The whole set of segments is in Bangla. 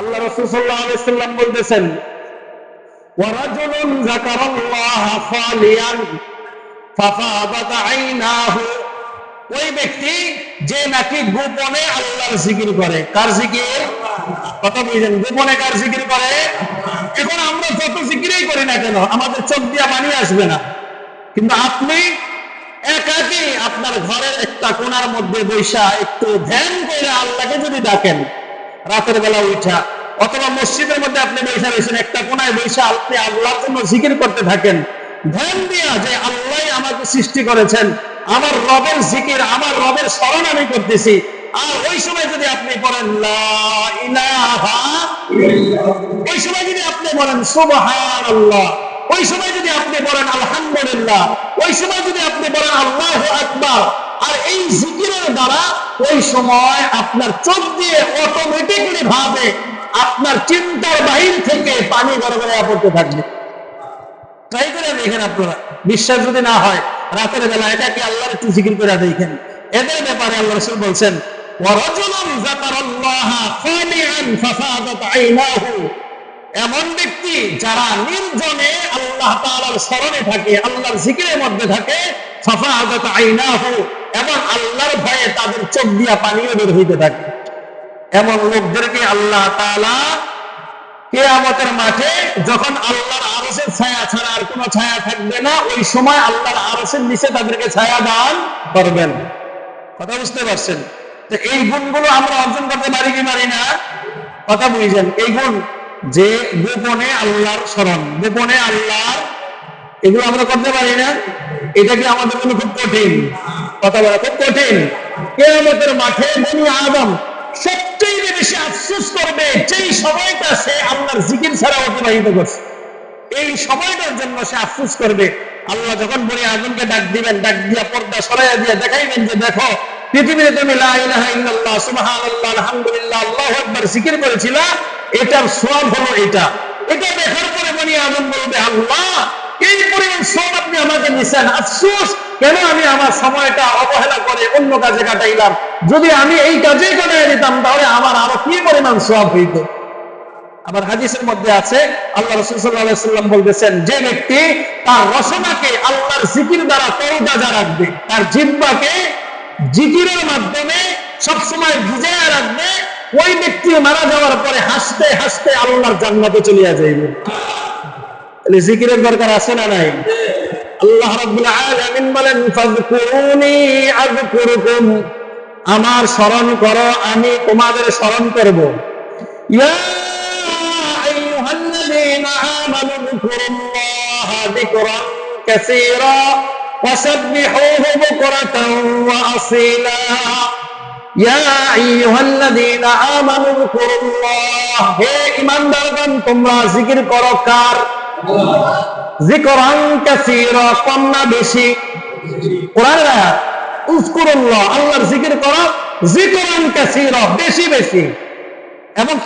আল্লাহ রসুল সাল্লাহ আলাইসাল্লাম বলতেছেন ورجل ذكر الله خاليا ففاضت عيناه ওই ব্যক্তি যে নাকি গোপনে আল্লাহর জিকির করে কার জিকির কথা বুঝলেন গোপনে কার জিকির করে এখন আমরা যত জিকিরই করি না কেন আমাদের চোখ দিয়া পানি আসবে না কিন্তু আপনি একাকি আপনার ঘরের একটা কোনার মধ্যে বৈশা একটু ধ্যান করে আল্লাহকে যদি ডাকেন রাতের বেলা উঠা, অথবা মসজিদের মধ্যে আপনি বৈশা রয়েছেন, একটা কোনায় বৈশা আপনি আল্লাহর জন্য জিকির করতে থাকেন। ধ্যান দিয়া যে আল্লাহ আমাকে সৃষ্টি করেছেন, আমার রবের জিকির, আমার রবের স্মরণ আমি করতেছি। আর ওই সময় যদি আপনি পড়েন ওই সময় যদি আপনি বলেন সুবহান আল্লাহ ওই সময় যদি আপনি বলেন, আলহামদুলিল্লাহ ওই সময় যদি আপনি বলেন, আল্লাহ আকবার এই জিকিরের দ্বারা ওই সময় আপনার চোখ দিয়ে অটোমেটিকলি ভাবে আপনার চিন্তার বাহির থেকে পানি গড়ে পড়তে থাকবে। ট্রাই করে দেখেন আপনারা। বিশ্বাস যদি না হয়, রাতের বেলা এটাকে আল্লাহর একটু জিকির করে দেখেন। এদের ব্যাপারে আল্লাহ রসুল বলছেন এমন ব্যক্তি যারা নির্জনে আল্লাহ স্মরণে থাকে, আল্লাহর জিকিরের মধ্যে থাকে ফাফাদাত আইনাহু এবং আল্লাহর ভয়ে তাদের চোখ দিয়া পানিও বের হইতে থাকে। এমন লোকদেরকে আল্লাহ তাআলা কেয়ামতের মাঠে যখন আল্লাহর আরশের ছায়া ছাড়া আর কোনো ছায়া থাকবে না, ওই সময় আল্লাহর আরশের নিচে তাদেরকে ছায়া দান করবেন। কথা বুঝতে পারছেন? তো এই গুণগুলো আমরা অর্জন করতে পারি কি পারি না? কথা বুঝছেন? এই গুণ যে গোপনে আল্লাহর স্মরণ, গোপনে আল্লাহর, এগুলো আমরা করতে পারি না? এটা কি আমাদের জন্য খুব কঠিন? কথা বলা খুব কঠিন। কেয়ামতের মাঠে বনি আদম সবচেয়ে বেশি আফসোস করবে যেই সময়টা সে আল্লাহর জিকির ছাড়া অতিবাহিত করছে। এই সময়টার জন্য সে আফসোস করবে। আল্লাহ যখন বনি আদমকে ডাক দিবেন, ডাক দিয়া পর্দা সরাইয়া দিয়ে দেখাইবেন যে, দেখো, পৃথিবীতে তুমি লা ইলাহা ইল্লাল্লাহ, সুবহানাল্লাহ, আলহামদুলিল্লাহ, আল্লাহু আকবার জিকির করেছিলা, এটার সওয়াব হলো এটা। এটা দেখার পরে বনি আদম বলবে, আল্লাহ এই পরিমাণ সব আপনি আমাকে দিচ্ছেন। আফসোস, কেন আমি আমার সময়টা অবহেলা করে অন্য কাজে কাটাইলাম? যদি আমি এই কাজেই কাটাই নিতাম তাহলে আমার আরও কি পরিমাণ সব হইতো? আবার হাদিসের মধ্যে আছে, আল্লাহ রসুল সাল্লাম বলতেছেন, যে ব্যক্তি তার রসনাকে আল্লাহর জিকির দ্বারা তরতাজা রাখবে, তার জিব্বাকে জিকিরের মাধ্যমে সবসময় ভিজায় রাখবে, ওই ব্যক্তি মারা যাওয়ার পরে হাসতে হাসতে আল্লাহর জান্নাতে চলিয়া যাইবে। জিকিরের দরকার আছে না নাই? আল্লাহ রাব্বুল আলামিন বলেন, ফাযকুরুনি আযকুরুকুম আমার স্মরণ করো, আমি তোমাদের স্মরণ করব। ইয়া আইয়ুহাল্লাযীনা আমানু যকুরুল্লাহা যিকরান কাসীরা ওয়াসাব্বিহুহু বুকরাতান ওয়া আসীলা। ইয়া আইয়ুহাল্লাযীনা আমানু যকুরুল্লাহ, হে ঈমানদারগণ তোমরা জিকির করো কার? বেশি। বেশি এবং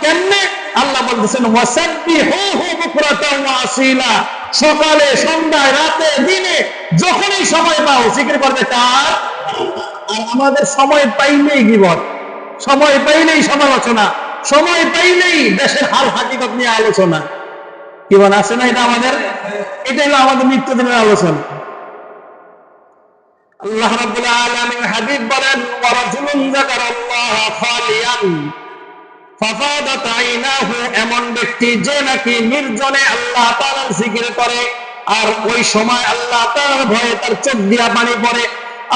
সকালে, সন্ধ্যায়, রাতে, দিনে যখনই সময় পাও, জিকির করবে কার? আর আমাদের সময় পাইলেই গিবত সময় পাইলেই সমালোচনা। সময় পাইলেই দেশের হাল হাকিকত নিয়ে আলোচনা। কি বলে, আছে না এটা আমাদের? এটা হলো আমাদের নিত্যদিনের আলোচনা। আল্লাহ রাব্বুল আলামিন বলেন, ওয়া রাজুলুন যাকারাল্লাহ খালিয়ান, ফাফাদাত আইনাহু। এমন ব্যক্তি যে নাকি নির্জনে আল্লাহ তাআলার জিকির করে, আর ওই সময় আল্লাহ তাআলার ভয়ে তার চোখ দিয়া পানি পড়ে।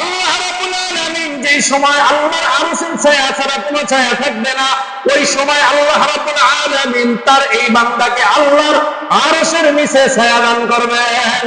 আল্লাহ রাব্বুল আলামিন যেই সময় আল্লাহর আরশের ছায়া ছাড়া কোনো ছায়া থাকবে না, ওই সময় আল্লাহ রাব্বুল আলামিন তার এই বান্দাকে আল্লাহর আরশের নিচে ছায়া দান করবেন।